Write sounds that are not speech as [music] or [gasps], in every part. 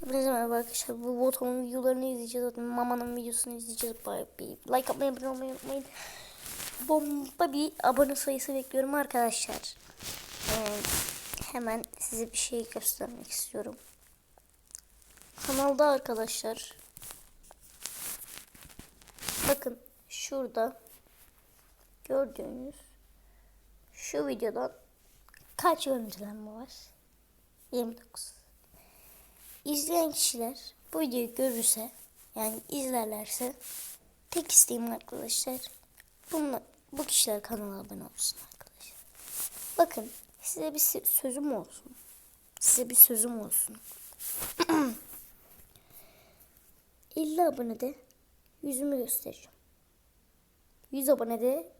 Hepinize merhaba arkadaşlar. Bu botanın videolarını izleyeceğiz. Zaten Mama'nın videosunu izleyeceğiz. Bye bir like atmayı, abone olmayı unutmayın. Bomba bir abone sayısı bekliyorum arkadaşlar. Ee, hemen size bir şey göstermek istiyorum. Kanalda arkadaşlar. Bakın şurada gördüğünüz şu videodan kaç görüntülenme var? 29. İzleyen kişiler bu videoyu görürse yani izlerlerse tek isteğim arkadaşlar bunlar, bu kişiler kanala abone olsun arkadaşlar. Bakın size bir sö- sözüm olsun. Size bir sözüm olsun. [clears throat] 50 abonede yüzümü göstereceğim. 100 abonede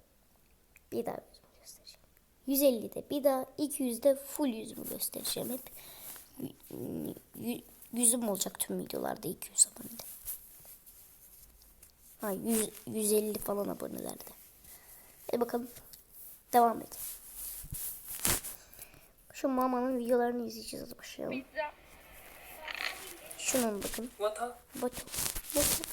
bir daha yüzümü göstereceğim. 150'de bir daha 200'de full yüzümü göstereceğim hep. Yüzüm olacak tüm videolarda 200 abonede. Ha 100, 150 falan abonelerde. Hadi bakalım. Devam et. Şu Mama'nın videolarını izleyeceğiz. Başlayalım. Şunun bakın. Water. Bakın. Bakın.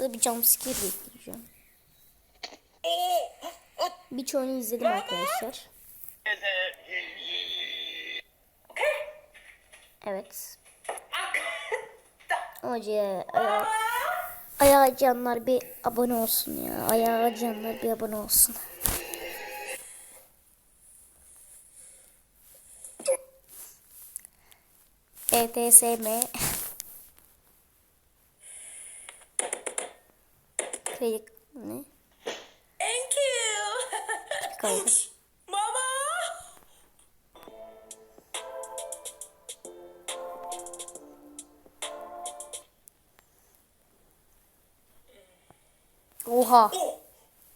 Burada bir jumpscare bekleyeceğim. Birçoğunu izledim arkadaşlar. Evet. Hoca ayağı, ayağı acıyanlar bir abone olsun ya. Ayağı acıyanlar bir abone olsun. ETSM Kredi ne? Thank you. Kaydı. Mama. Oha.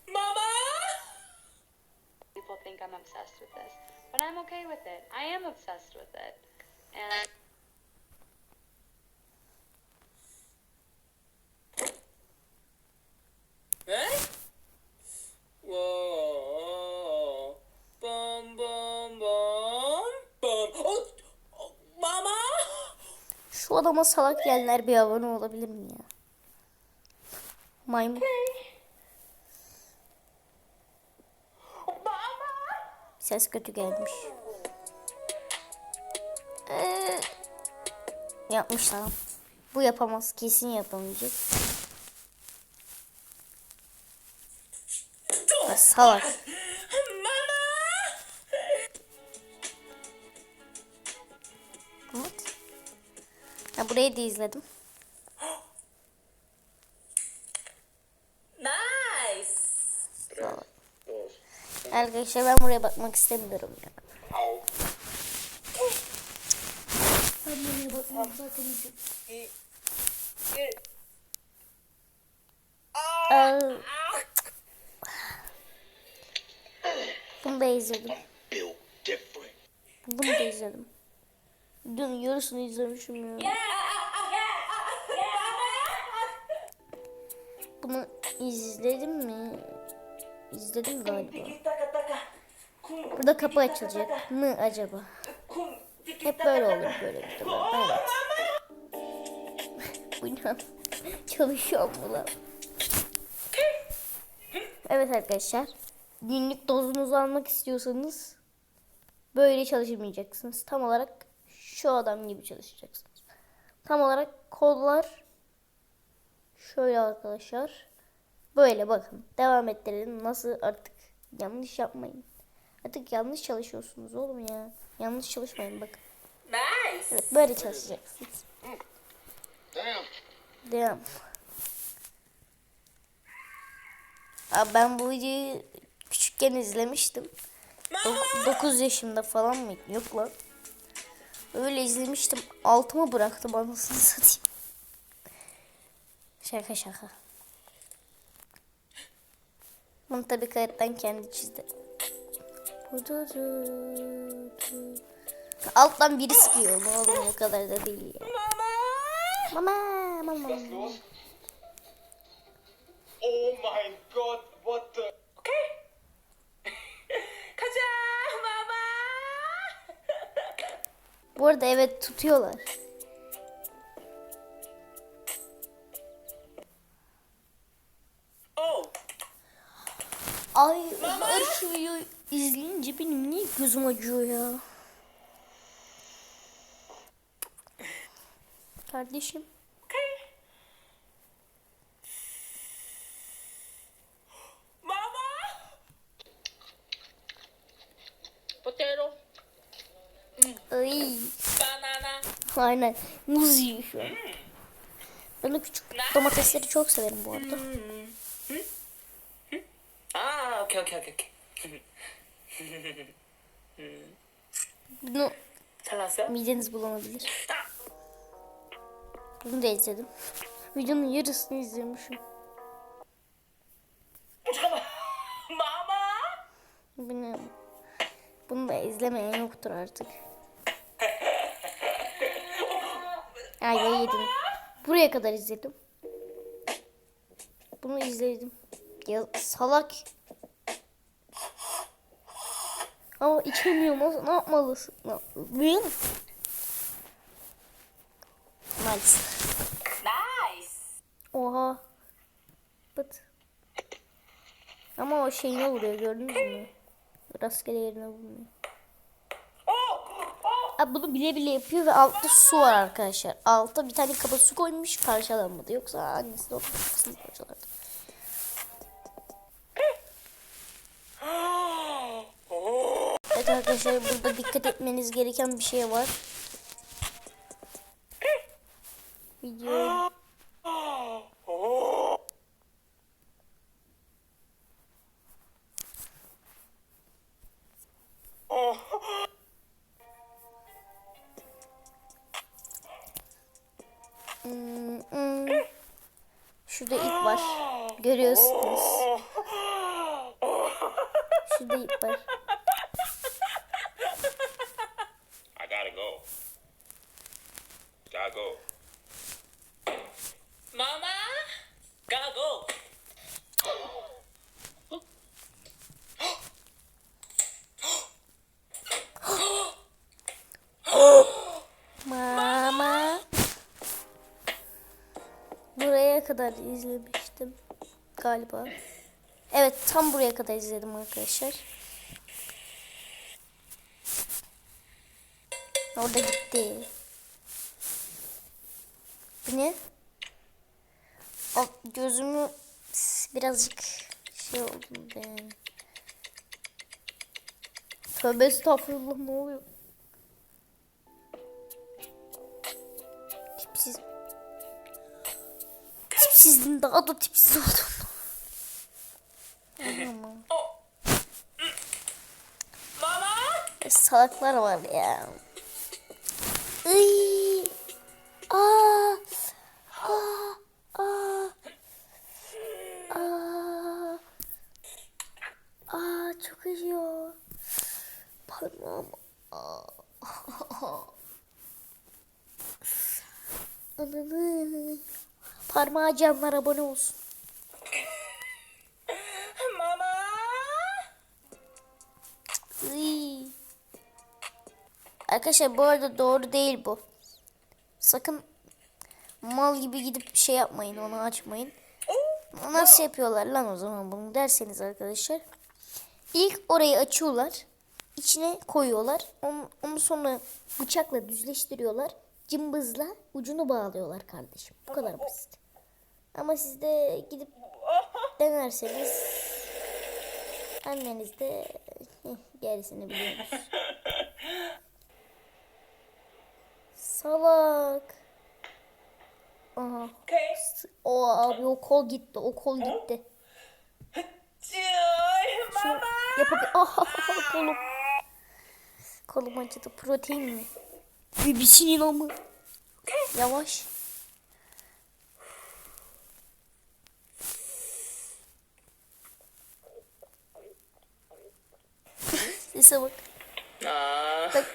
Mama. People think I'm obsessed with this, but I'm okay with it. I am obsessed with it. And Şu adama salak diyenler bir abone olabilir mi ya? Maymun. Ses kötü gelmiş. Ee, yapmış tamam. Bu yapamaz. Kesin yapamayacak. Ya salak. Ha, burayı da izledim. Nice. Arkadaşlar ben buraya bakmak istemiyorum ya. Ben buraya bakmak zaten Bunu da izledim. Bunu da izledim. Dün yarısını izlemişim ya. Bunu izledim mi? İzledim galiba. Burada kapı açılacak mı acaba? Hep böyle olur böyle videolar. Evet. [laughs] Bu? Çalışıyor mu lan? Evet arkadaşlar. Günlük dozunuzu almak istiyorsanız böyle çalışmayacaksınız. Tam olarak şu adam gibi çalışacaksınız. Tam olarak kollar şöyle arkadaşlar. Böyle bakın. Devam ettirelim. Nasıl artık yanlış yapmayın. Artık yanlış çalışıyorsunuz oğlum ya. Yanlış çalışmayın bakın. Nice. Evet, böyle çalışacaksınız. Damn. Devam. Abi ben bu videoyu küçükken izlemiştim. 9 yaşımda falan mı? Yok lan. Öyle izlemiştim. Altıma bıraktım anasını satayım. Şaka şaka. Bunu tabii kayıttan kendi çizdi. Alttan biri sıkıyor. Ne oğlum o kadar da değil ya. Mama. Mama, mama. my god, what the? Bu arada evet tutuyorlar. Oh. Ay her şeyi izleyince benim niye gözüm acıyor ya? Kardeşim. Mama. Potero. Ay. Banana. Aynen. Muz yiyor şu an. Hmm. Ben de küçük domatesleri çok severim bu arada. Hmm. Hmm. Aa, okey okey okey. Bunu mideniz bulanabilir. Bunu da izledim. Videonun yarısını izlemişim. Mama. Bunu, bunu da izlemeyen yoktur artık. Ayvayı yedim. Buraya kadar izledim. Bunu izledim. Ya salak. Ama içemiyorum. Ne yapmalısın? Ne yapmalısın? Nice. Oha. Bıt. Ama o şeyine vuruyor gördünüz mü? Rastgele yerine vurmuyor. Bunu bile bile yapıyor ve altta su var arkadaşlar. Altta bir tane kaba su koymuş parçalanmadı. Yoksa annesi de o kafasını parçalardı. [gasps] Evet arkadaşlar burada dikkat etmeniz gereken bir şey var. Hmm, hmm. Şurada ip var. Görüyorsunuz. [laughs] Şurada ip var. Kadar izlemiştim galiba. Evet tam buraya kadar izledim arkadaşlar. Orada gitti. Bu ne? O, gözümü birazcık şey oldum yani. Tövbe estağfurullah ne oluyor? Tipsizdim daha da tipsiz oldum. E, Salaklar var ya. Iy. Aa. Aa. Aa. Aa. Aa çok acıyor. Parmağım. Aa. [laughs] Ananı. Parmağı canlar abone olsun. 마마. Iy. Arkadaşlar bu arada doğru değil bu. Sakın mal gibi gidip şey yapmayın onu açmayın. Nasıl yapıyorlar lan o zaman bunu derseniz arkadaşlar. İlk orayı açıyorlar. içine koyuyorlar. Onu, onu sonra bıçakla düzleştiriyorlar. Cımbızla ucunu bağlıyorlar kardeşim. Bu kadar basit. Ama siz de gidip denerseniz anneniz de [laughs] gerisini biliyormuş. Salak. Aha. O abi o kol gitti. O kol gitti. Şunu yapabilir. Aha ah, ah, kolum. Kolum acıdı. Protein mi? bir Bibisinin şey ama. Yavaş. Elbise bak. Aa. Bak.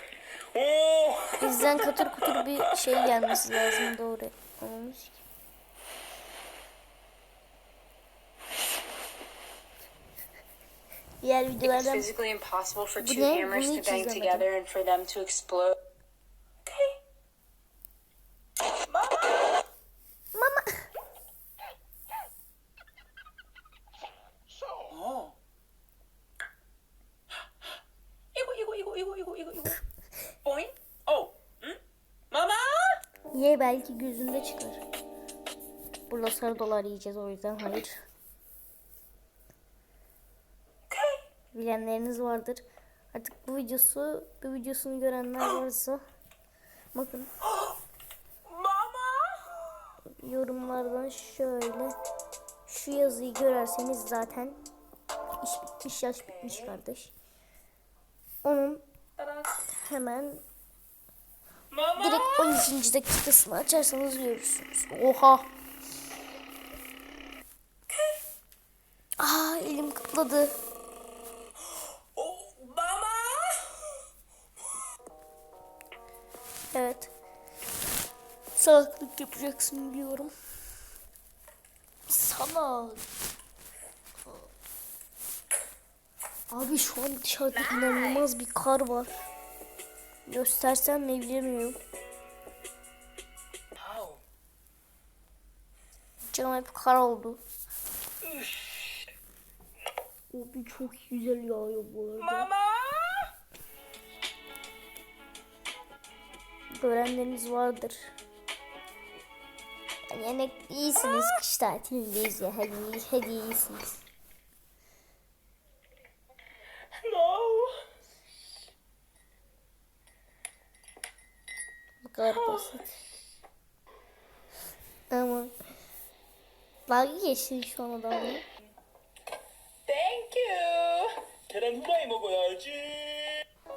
Oo. Bizden katır kutur bir şey gelmesi lazım doğru. Olmuş ki. Diğer videolardan... Bu ne? Bunu hiç izlemedim. Ye belki gözünde çıkar. Burada sarı dolar yiyeceğiz o yüzden hayır. Bilenleriniz vardır. Artık bu videosu, bu videosunu görenler varsa bakın. Mama. Yorumlardan şöyle şu yazıyı görerseniz zaten iş bitmiş, yaş bitmiş kardeş. Onun hemen Mama. Direkt 12. dakikasını açarsanız görürsünüz. Oha. Aa elim kıtladı. [gasps] Oh, mama. Evet. Salaklık yapacaksın biliyorum. Salak. Abi şu an dışarıda inanılmaz bir kar var göstersem mi bilemiyorum. Canım hep kar oldu. O bir çok güzel yağıyor bu arada. Mama! Görenleriniz vardır. Yani iyisiniz kış tatilindeyiz ya. Hadi, hadi iyisiniz. kadar basit. Ama dalga geçtin şu an adamla. Thank you! 계란 후라이 먹어야지.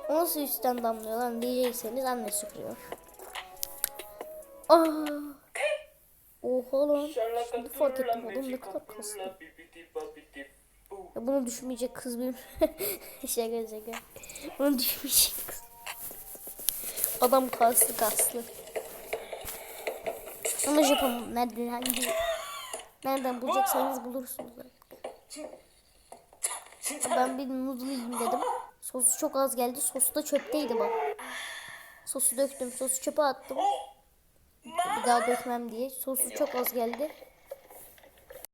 O nasıl üstten damlıyor lan diyecekseniz anne süpürüyor. Aa. Oha lan. Şimdi fark ettim adam ne kadar kaslı. Ya bunu düşünmeyecek kız benim. [laughs] şaka şaka. Bunu düşünmeyecek kız. Adam kaslı kaslı. Ama Japon nereden hangi nereden bulacaksanız bulursunuz. Ben bir noodle yiyeyim dedim. Sosu çok az geldi. Sosu da çöpteydi bak. Sosu döktüm. Sosu çöpe attım. Bir daha dökmem diye. Sosu çok az geldi.